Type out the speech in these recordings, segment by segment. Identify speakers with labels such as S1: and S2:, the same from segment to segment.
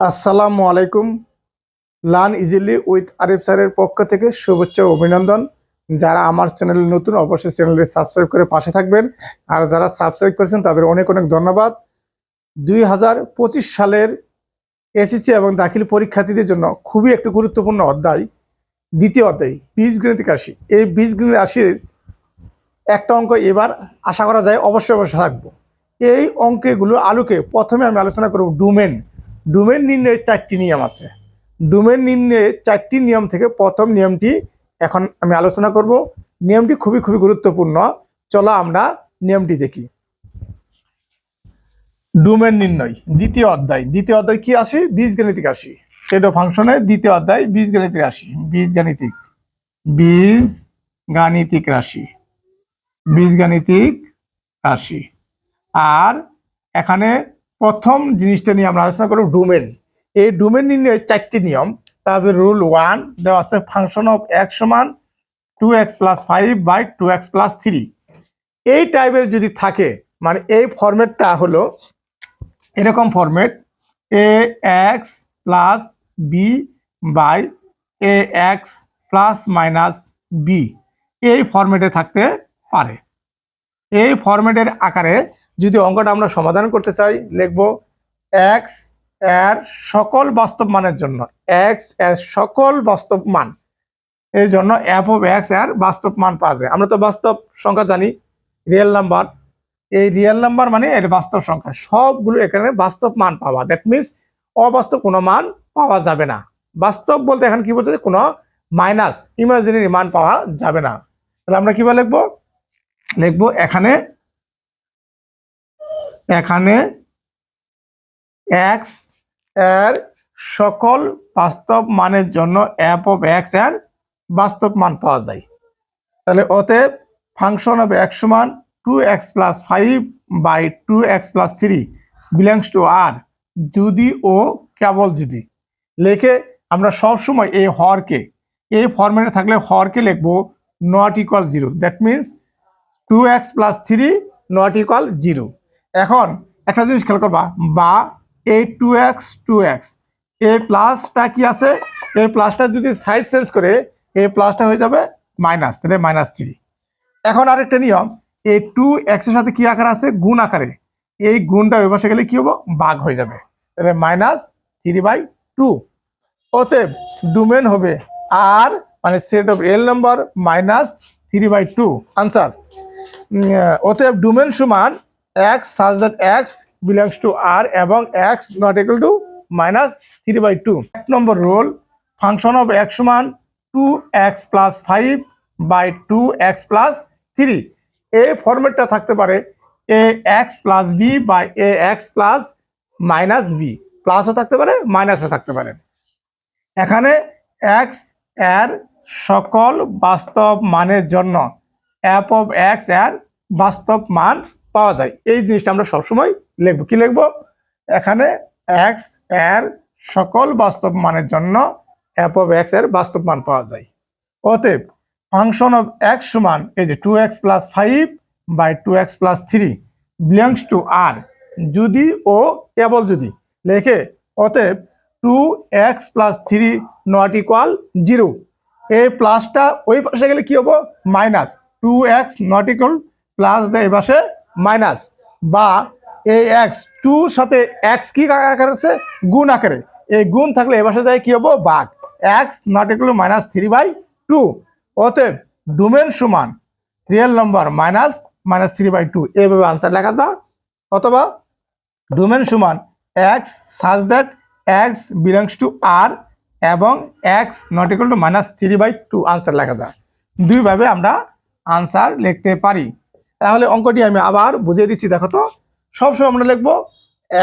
S1: আসসালামু আলাইকুম। Learn easily with Arif স্যারের পক্ষ থেকে শুভেচ্ছা অভিনন্দন। যারা আমার চ্যানেলে নতুন, অবশ্যই চ্যানেলটি সাবস্ক্রাইব করে পাশে থাকবেন। আর যারা সাবস্ক্রাইব করেছেন, তাদের অনেক অনেক ধন্যবাদ। দুই হাজার পঁচিশ সালের এসএসসি এবং দাখিল পরীক্ষার্থীদের জন্য খুবই একটি গুরুত্বপূর্ণ অধ্যায়, দ্বিতীয় অধ্যায় বীজগণিতিক রাশি। এই বীজগণিত রাশির একটা অঙ্ক এবার আশা করা যায় অবশ্যই অবশ্যই থাকব। এই অঙ্কগুলো আলোকে প্রথমে আমি আলোচনা করব ডোমেন। ডোমেন নির্ণয়ের চারটি নিয়ম আছে। ডোমেন নির্ণয়ের চারটি নিয়ম থেকে প্রথম নিয়মটি এখন আমি আলোচনা করব। নিয়মটি খুবই খুবই গুরুত্বপূর্ণ। চলো আমরা নিয়মটি দেখি। ডোমেন নির্ণয়, দ্বিতীয় অধ্যায়। দ্বিতীয় অধ্যায় কি আসে বীজগাণিতিক রাশি। সেটা ফাংশনের দ্বিতীয় অধ্যায় বীজগাণিতিক রাশি। বীজগাণিতিক। বীজ গাণিতিক রাশি। বীজগাণিতিক রাশি। আর এখানে প্রথম জিনিসটা নিয়ে আমরা আলোচনা করব ডোমেন। এই ডোমেন নির্ণয়ের চারটি নিয়ম। তারপরে রুল ওয়ান দেওয়া আছে, ফাংশন অফ এক্স সমান two x plus five by two x plus three. এই টাইপের যদি থাকে মানে এই ফরম্যাটটা হলো এরকম format, a x plus b by a x plus minus b. এই ফরম্যাটে থাকতে পারে। এই ফরম্যাটের আকারে যদি অঙ্কটা আমরা সমাধান করতে চাই, লিখব এক্সের সকল বাস্তব মানের জন্য এক্সের সকল বাস্তব মান। এর জন্য এফ অফ এক্সের বাস্তব মান পাওয়া যায়। আমরা তো বাস্তব সংখ্যা জানি রিয়েল নাম্বার এই রিয়েল নাম্বার মানে এর বাস্তব সংখ্যা। সবগুলো এখানে বাস্তব মান পাওয়া। দ্যাট মিনস অবাস্তব কোনো মান পাওয়া যাবে না। বাস্তব বলতে এখন কি বলছে কোনো মাইনাস ইমাজিনারি মান পাওয়া যাবে না। তাহলে আমরা কীভাবে লিখব? লিখব এখানে এখানে এক্সের সকল বাস্তব মানের জন্য অ্যাপ অফ এক্সের বাস্তব মান পাওয়া যায়। তাহলে অতএব ফাংশন অফ এক্স সমান two x plus five by two x plus three belongs to R যদি ও কেবল যদি। লেখে আমরা সব সময় এই হরকে, এই ফরম্যাটে থাকলে হরকে লিখব not equal zero that means two x plus three not equal zero এখন একটা জিনিস খেয়াল করবা, বা এ টু এক্স টু এক্স এ প্লাসটা কি আছে? এ প্লাসটা যদি সাইড চেঞ্জ করে এ প্লাসটা হয়ে যাবে মাইনাস তাহলে মাইনাস থ্রি এখন আরেকটা নিয়ম এ টু এক্সের সাথে কি আকার আছে? গুণ আকারে। এই গুণটা ওই পাশে গেলে কি হব? বাঘ হয়ে যাবে। তাহলে মাইনাস থ্রি বাই টু অতএব ডোমেন হবে আর মানে set of all number minus three by two answer অতএব ডোমেন সমান x such that x belongs to R এবং x not equal to minus three by two এক নম্বর রোল ফাংশন অফ এক্স সমান two x plus five by two x plus three এই ফরম্যাটটা থাকতে পারে a x plus b by a x plus minus b প্লাসও থাকতে পারে মাইনাসও থাকতে পারে। এখানে এক্সের সকল বাস্তব মানের জন্য অ্যাপ অফ এক্সের বাস্তব মান পাওয়া যায়। এই জিনিসটা আমরা সবসময় লিখব। কি লিখব? এখানে এক্সের সকল বাস্তব মানের জন্য অ্যাপ অফ এক্সের বাস্তব মান পাওয়া যায়। অতএব ফাংশন অফ এক্স সমান এই যে two x plus five by two x plus three belongs to R যদি ও কেবল যদি লেখে, অতএব two x plus three not equal zero এই প্লাসটা ওই পাশে গেলে কি হব? Minus two x not equal plus দেয় এই পাশে মাইনাস বা এই এক্স টু সাথে এক্স কি আকার আছে? গুণ আকারে। এই গুণ থাকলে এ পাশে যায় কি হব? বাঘ। X not equal minus three by two অতএব ডোমেন সমান real number minus minus three by two এইভাবে আনসার লেখা যা অথবা ডোমেন সমান x such that x belongs to R এবং x not equal to minus three by two answer লেখা যায় দুইভাবে আমরা আনসার লিখতে পারি। তাহলে অঙ্কটি আমি আবার বুঝিয়ে দিচ্ছি, দেখো তো। সবসময় আমরা লিখব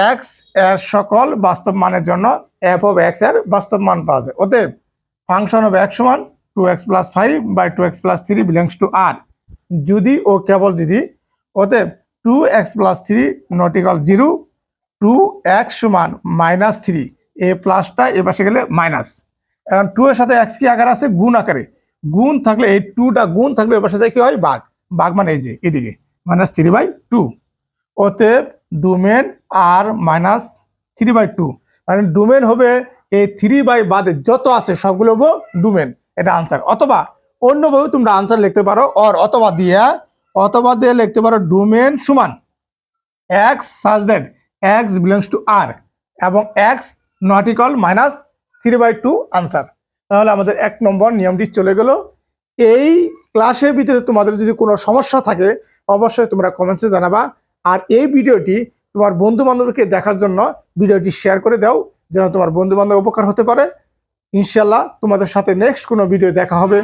S1: এক্সের সকল বাস্তব মানের জন্য এফ অফ এক্সের বাস্তব মান পাওয়া যায়। অতএব ফাংশন অফ এক্স সমান two x plus five by two x plus three belongs to R যদি ও কেবল যদি, অতএব two x plus three not equal zero two x সমান মাইনাস থ্রি এ প্লাসটা এ পাশে গেলে মাইনাস এখন টু এর সাথে এক্স কি আকার আছে? গুণ আকারে। গুণ থাকলে এই টুটা গুণ থাকলে এ পাশে যায় কি হয়? বাঘ। বাঘ মানে এই যে, এদিকে মাইনাস থ্রি বাই টু অতএব domain R minus three by two মানে ডোমেন হবে এই থ্রি বাই বাদে যত আছে সবগুলো হব ডোমেন এটা আনসার অথবা অন্যভাবে তোমরা আনসার লিখতে পারো অর অথবা দিয়া, অথবা দিয়ে লিখতে পারো ডোমেন সমান x such that x belongs to R এবং x not equal minus three by two answer তাহলে আমাদের এক নম্বর নিয়মটি চলে গেল, এই ক্লাসের ভিতরে তোমাদের যদি কোনো সমস্যা থাকে, অবশ্যই তোমরা কমেন্টসে জানাবা। আর এই ভিডিওটি তোমার বন্ধু বান্ধবকে দেখার জন্য ভিডিওটি শেয়ার করে দাও, যেন তোমার বন্ধু বান্ধব উপকার হতে পারে। ইনশাল্লাহ তোমাদের সাথে নেক্সট কোনো ভিডিও দেখা হবে।